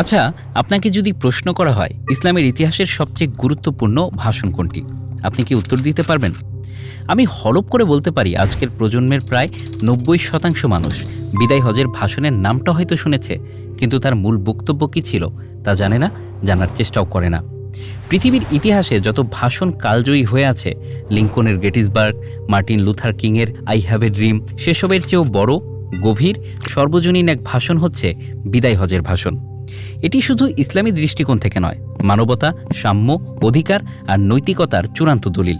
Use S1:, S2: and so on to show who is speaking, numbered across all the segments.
S1: আচ্ছা আপনাকে যদি প্রশ্ন করা হয়, ইসলামের ইতিহাসের সবচেয়ে গুরুত্বপূর্ণ ভাষণ কোনটি? আপনি কি উত্তর দিতে পারবেন? আমি হলপ করে বলতে পারি, আজকের প্রজন্মের প্রায় নব্বই শতাংশ মানুষ বিদায় হজের ভাষণের নামটা হয়তো শুনেছে, কিন্তু তার মূল বক্তব্য কী ছিল তা জানে না, জানার চেষ্টাও করে না। পৃথিবীর ইতিহাসে যত ভাষণ কালজয়ী হয়ে আছে, লিঙ্কনের গেটিসবার্গ, মার্টিন লুথার কিংয়ের আই হ্যাভ এ ড্রিম, সেসবের চেয়েও বড়, গভীর, সর্বজনীন এক ভাষণ হচ্ছে বিদায় হজের ভাষণ। এটি শুধু ইসলামী দৃষ্টিকোণ থেকে নয়, মানবতা, সাম্য, অধিকার আর নৈতিকতার চূড়ান্ত দলিল।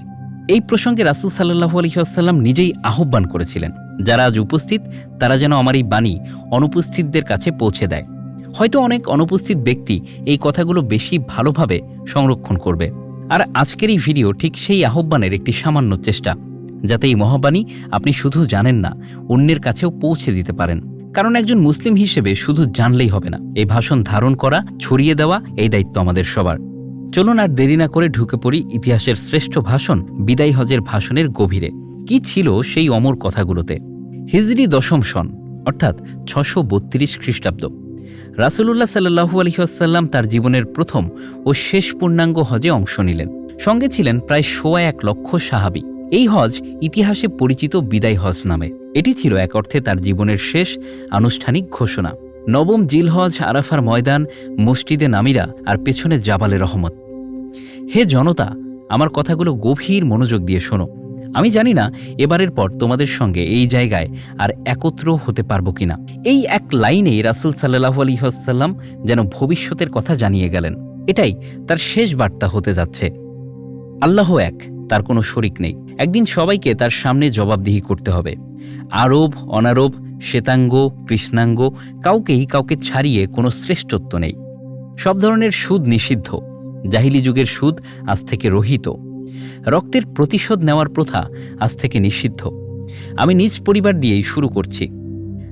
S1: এই প্রসঙ্গে রাসুল সাল্লাহ আলহিহাসাল্লাম নিজেই আহ্বান করেছিলেন, যারা আজ উপস্থিত, তারা যেন আমার এই বাণী অনুপস্থিতদের কাছে পৌঁছে দেয়। হয়তো অনেক অনুপস্থিত ব্যক্তি এই কথাগুলো বেশি ভালোভাবে সংরক্ষণ করবে। আর আজকের এই ভিডিও ঠিক সেই আহ্বানের একটি সামান্য চেষ্টা, যাতে এই মহাবাণী আপনি শুধু জানেন না, অন্যের কাছেও পৌঁছে দিতে পারেন। কারণ একজন মুসলিম হিসেবে শুধু জানলেই হবে না। এই ভাষণ ধারণ করা, ছড়িয়ে দেওয়া, এই দায়িত্ব আমাদের সবার। চলুন আর দেরি না করে ঢুকে পড়ি ইতিহাসের শ্রেষ্ঠ ভাষণ, বিদায় হজের ভাষণের গভীরে। কি ছিল সেই অমর কথাগুলোতে? হিজরি দশম সন, অর্থাৎ ছশো বত্রিশ খ্রিস্টাব্দ। রাসুলুল্লাহ সাল্লাহু আলহিহাসাল্লাম তার জীবনের প্রথম ও শেষ পূর্ণাঙ্গ হজে অংশ নিলেন। সঙ্গে ছিলেন প্রায় সোয়া এক লক্ষ সাহাবি। এই হজ ইতিহাসে পরিচিত বিদায় হজ নামে। এটি ছিল এক অর্থে তার জীবনের শেষ আনুষ্ঠানিক ঘোষণা। নবম জিল হজ আরাফার ময়দান, মসজিদে নামিরা আর পেছনে জাবালে রহমত। হে জনতা, আমার কথাগুলো গভীর মনোযোগ দিয়ে শোনো। আমি জানি না এবারের পর তোমাদের সঙ্গে এই জায়গায় আর একত্র হতে পারব কিনা। এই এক লাইনেই রাসুল সাল্লাহ আলী আসাল্লাম যেন ভবিষ্যতের কথা জানিয়ে গেলেন। এটাই তার শেষ বার্তা হতে যাচ্ছে। আল্লাহ এক, তার কোনো শরিক নেই। একদিন সবাইকে তার সামনে জবাবদিহি করতে হবে। আরব অনারব শ্বেতাঙ্গ, কৃষ্ণাঙ্গ, কাউকেই কাউকে ছাড়িয়ে কোনো শ্রেষ্ঠত্ব নেই। সব ধরনের সুদ নিষিদ্ধ। জাহিলি যুগের সুদ আজ থেকে রহিত। রক্তের প্রতিশোধ নেওয়ার প্রথা আজ থেকে নিষিদ্ধ। আমি নিজ পরিবার দিয়েই শুরু করছি।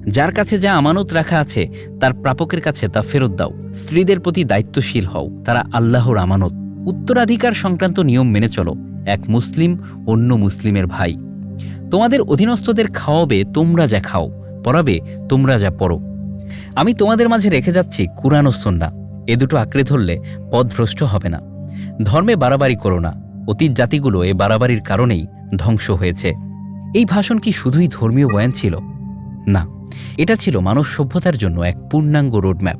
S1: যার কাছে যা আমানত রাখা আছে, তার প্রাপকের কাছে তা ফেরত দাও। স্ত্রীদের প্রতি দায়িত্বশীল হও। তারা আল্লাহর আমানত। উত্তরাধিকার সংক্রান্ত নিয়ম মেনে চলো। এক মুসলিম অন্য মুসলিমের ভাই। তোমাদের অধীনস্থদের খাওয়াবে, তোমরা যা খাও। পড়াবে, তোমরা যা পড়ো। আমি তোমাদের মাঝে রেখে যাচ্ছি কুরআন ও সন্না এ দুটো আঁকড়ে ধরলে পদভ্রষ্ট হবে না। ধর্মে বাড়াবাড়ি করো না। অতীত জাতিগুলো এ বাড়াবাড়ির কারণেই ধ্বংস হয়েছে। এই ভাষণ কি শুধুই ধর্মীয় বয়ান ছিল? না। এটা ছিল মানব সভ্যতার জন্য এক পূর্ণাঙ্গ রোডম্যাপ।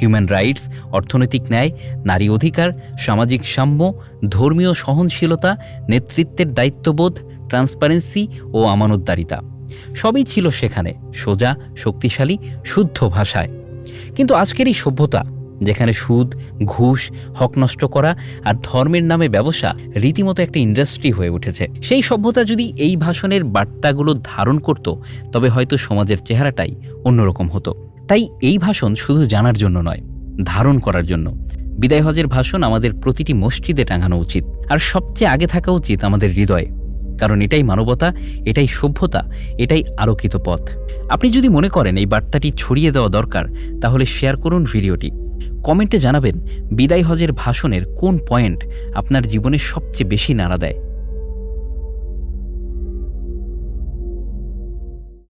S1: হিউম্যান রাইটস, অর্থনৈতিক ন্যায়, নারী অধিকার, সামাজিক সাম্য, ধর্মীয় সহনশীলতা, নেতৃত্বের দায়িত্ববোধ ট্রান্সপারেন্সি ও আমানতদারিতা। সবই ছিল সেখানে, সোজা, শক্তিশালী, শুদ্ধ ভাষায়। কিন্তু আজকের এই সভ্যতা, যেখানে সুদ, ঘুষ, হক নষ্ট করা আর ধর্মের নামে ব্যবসা রীতিমতো একটা ইন্ডাস্ট্রি হয়ে উঠেছে, সেই সভ্যতা যদি এই ভাষণের বার্তাগুলো ধারণ করত, তবে হয়তো সমাজের চেহারাটাই অন্যরকম হতো। তাই এই ভাষণ শুধু জানার জন্য নয়, ধারণ করার জন্য। বিদায় হজের ভাষণ আমাদের প্রতিটি মসজিদে টাঙানো উচিত, আর সবচেয়ে আগে থাকা উচিত আমাদের হৃদয়ে। কারণ এটাই মানবতা, এটাই সভ্যতা, এটাই আলোকিত পথ। আপনি যদি মনে করেন এই বার্তাটি ছড়িয়ে দেওয়া দরকার, তাহলে শেয়ার করুন ভিডিওটি। কমেন্টে জানাবেন, বিদায় হজের ভাষণের কোন পয়েন্ট আপনার জীবনে সবচেয়ে বেশি নাড়া দেয়?